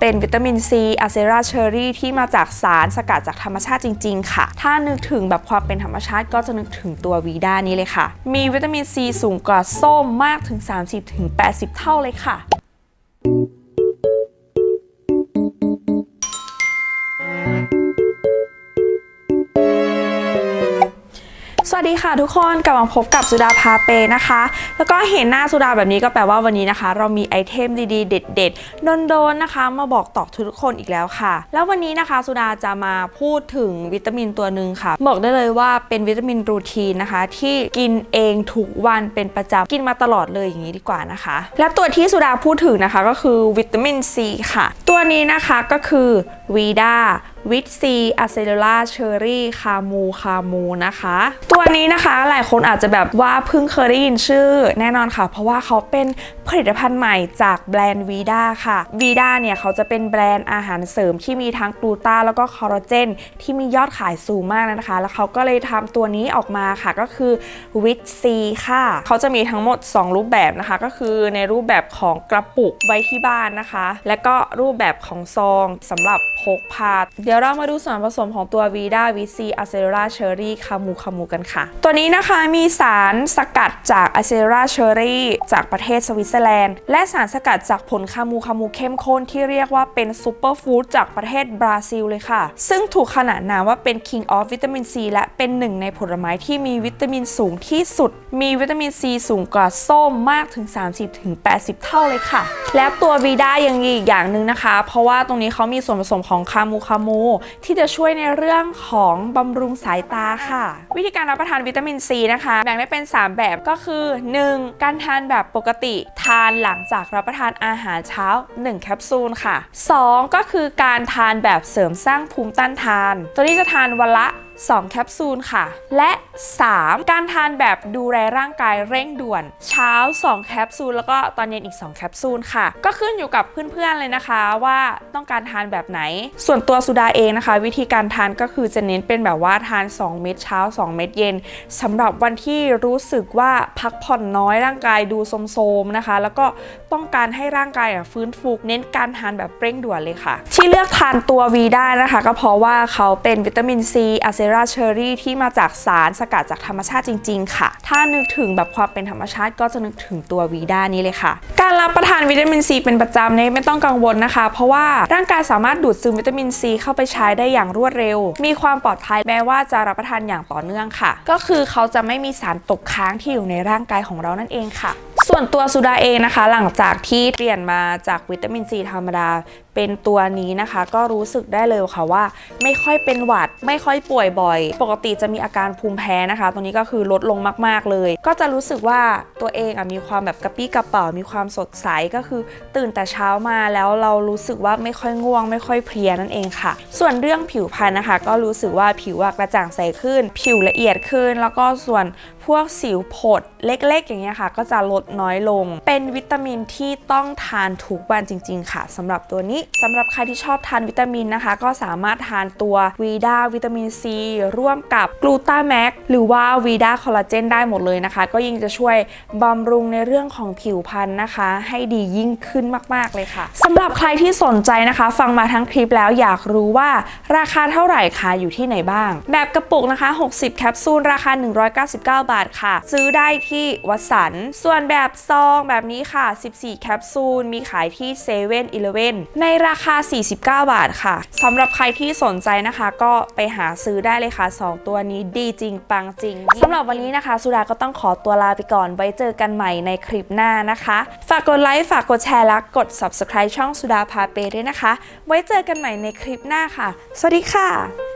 เป็นวิตามินซีอะเซราเชอรี่ที่มาจากสารสกัดจากธรรมชาติจริง ๆ ค่ะ ถ้านึกถึงแบบความเป็นธรรมชาติก็จะนึกถึงตัววีด้านี้เลยค่ะ มีวิตามินซีสูงกว่าส้มมากถึง 30-80 เท่าเลยค่ะสวั ดีค่ะทุกคนกลับมาพบกับสุดาพาเปนะคะ แล้วก็เห็นหน้าสุดาแบบนี้ก็แปลว่าวันนี้นะคะ เรามีไอเทมดีๆ เด็ดๆโดนๆนะคะ มาบอกต่อทุกคนอีกแล้วค่ะ แล้ววันนี้นะคะสุดาจะมาพูดถึงวิตามินตัวหนึ่งค่ะ บอกได้เลยว่าเป็นวิตามินรูทีนนะคะ ที่กินเองทุกวันเป็นประจำกินมาตลอดเลยอย่างนี้ดีกว่านะคะ และตัวที่สุดาพูดถึงนะคะก็คือวิตามินซีค่ะ ตัวนี้นะคะก็คือวีดาวิตซีอะเซลูล่าเชอรี่คามูคามูนะคะ ตัวนี้นะคะหลายคนอาจจะแบบว่าเพิ่งเคยได้ยินชื่อแน่นอนค่ะ เพราะว่าเขาเป็น ผลิตภัณฑ์ใหม่จากแบรนด์วีด้าค่ะวีด้าเนี่ยเขาจะเป็นแบรนด์อาหารเสริมที่มีทั้งกลูตาแล้วก็คอลลาเจนที่มียอดขายสูงมากนะคะ แล้วเขาก็เลยทำตัวนี้ออกมาค่ะก็คือวิตซีค่ะ เขาจะมีทั้งหมด 2 รูปแบบนะคะ ก็คือในรูปแบบของกระปุกไว้ที่บ้านนะคะ และก็รูปแบบของซองสำหรับพกพาเดี๋ยวเรามาดูส่วนผสมของตัววีด้าวิตซีอะเซราเชอรี่คามูคามูกันค่ะ ตัวนี้นะคะมีสารสกัดจากอะเซราเชอรี่จากประเทศสวิตเซอร์อร์แลนด์ และสารสกัดจากผลคามูคามูเข้มข้นที่เรียกว่าเป็นซูเปอร์ฟู้ดจากประเทศบราซิลเลยค่ะ ซึ่งถูกขนานนามว่าเป็น King of วิตามินซีและเป็นหนึ่งในผลไม้ที่มีวิตามินสูงที่สุด มีวิตามินซีสูงกว่าส้มมากถึง 30-80 เท่าเลยค่ะ แล้วตัววีด้ายังมีอีกอย่างหนึ่งนะคะ เพราะว่าตรงนี้เขามีส่วนผสมของคามูคามูที่จะช่วยในเรื่องของบำรุงสายตาค่ะ วิธีการรับประทานวิตามินซีนะคะ แบ่งได้เป็น 3 แบบก็คือ 1. การทานแบบปกติทานหลังจากรับประทานอาหารเช้า 1 แคปซูลค่ะ 2. ก็คือการทานแบบเสริมสร้างภูมิต้านทาน ตัวนี้จะทานวันละ 2 แคปซูลค่ะ และ 3. การทานแบบดูแลร่างกายเร่งด่วน เช้า 2 แคปซูลแล้วก็ตอนเย็นอีก 2 แคปซูลค่ะ ก็ขึ้นอยู่กับเพื่อนๆเลยนะคะว่าต้องการทานแบบไหน ส่วนตัวสุดาเองนะคะ วิธีการทานก็คือจะเน้นเป็นแบบว่าทาน 2 เม็ดเช้า 2 เม็ดเย็นสำหรับวันที่รู้สึกว่าพักผ่อนน้อยร่างกายดูโทรมๆนะคะ แล้วก็ต้องการให้ร่างกายฟื้นฟูเน้นการทานแบบเร่งด่วนเลยค่ะ ที่เลือกทานตัววีได้นะคะ ก็เพราะว่าเขาเป็นวิตามินซีอะเซราเชอรี่ที่มาจากสารสกัดจากธรรมชาติจริง ๆ ค่ะ ถ้านึกถึงแบบความเป็นธรรมชาติก็จะนึกถึงตัววีด้านี้เลยค่ะ การรับประทานวิตามินซีเป็นประจำเนี่ยไม่ต้องกังวลนะคะ เพราะว่าร่างกายสามารถดูดซึมวิตามินซีเข้าไปใช้ได้อย่างรวดเร็ว มีความปลอดภัยแม้ว่าจะรับประทานอย่างต่อเนื่องค่ะ ก็คือเขาจะไม่มีสารตกค้างที่อยู่ในร่างกายของเรานั่นเองค่ะ ส่วนตัวสุดาเองนะคะ หลังจากที่เปลี่ยนมาจากวิตามินซีธรรมดาเป็นตัวนี้นะคะ ก็รู้สึกได้เลยค่ะว่า ไม่ค่อยเป็นหวัด ไม่ค่อยป่วยบ่อย ปกติจะมีอาการภูมิแพ้นะคะตรงนี้ก็คือลดลงมากๆเลย ก็จะรู้สึกว่าตัวเองอะมีความแบบกระปี้กระเป๋ามีความสดใสก็คือ ตื่นแต่เช้ามาแล้วเรารู้สึกว่าไม่ค่อยง่วง ไม่ค่อยเพลียนั่นเองค่ะ ส่วนเรื่องผิวพรรณนะคะ ก็รู้สึกว่าผิวอะกระจ่างใสขึ้น ผิวละเอียดขึ้น แล้วก็ส่วนพวกสิวผดเล็กๆ อย่างเงี้ยค่ะ ก็จะลดน้อยลง เป็นวิตามินที่ต้องทานทุกวันจริง ๆ ค่ะสำหรับตัวนี้สำหรับใครที่ชอบทานวิตามินนะคะ ก็สามารถทานตัววีดาวิตามินซีร่วมกับกลูตาแม็กหรือว่าวีดาคอลลาเจนได้หมดเลยนะคะ ก็ยิ่งจะช่วยบำรุงในเรื่องของผิวพรรณนะคะ ให้ดียิ่งขึ้นมาก ๆ เลยค่ะสำหรับใครที่สนใจนะคะ ฟังมาทั้งคลิปแล้วอยากรู้ว่าราคาเท่าไหร่คะอยู่ที่ไหนบ้าง แบบกระปุกนะคะ 60 แคปซูลราคา 199 บาทค่ะ ซื้อได้ที่วัดสัน ส่วนแบบซองแบบนี้ค่ะ 14 แคปซูล มีขายที่7 e เ e ่ e อในราคา 49 บาทค่ะสำหรับใครที่สนใจนะคะ ก็ไปหาซื้อได้เลยค่ะ 2 ตัวนี้ดีจริง ปังจริงสำหรับวันนี้นะคะ สุดาก็ต้องขอตัวลาไปก่อน ไว้เจอกันใหม่ในคลิปหน้านะคะ ฝากกดไลค์ฝากกดแชร์และกด subscribe ช่องสุดาพาเปด้วยนะคะ ไว้เจอกันใหม่ในคลิปหน้าค่ะ สวัสดีค่ะ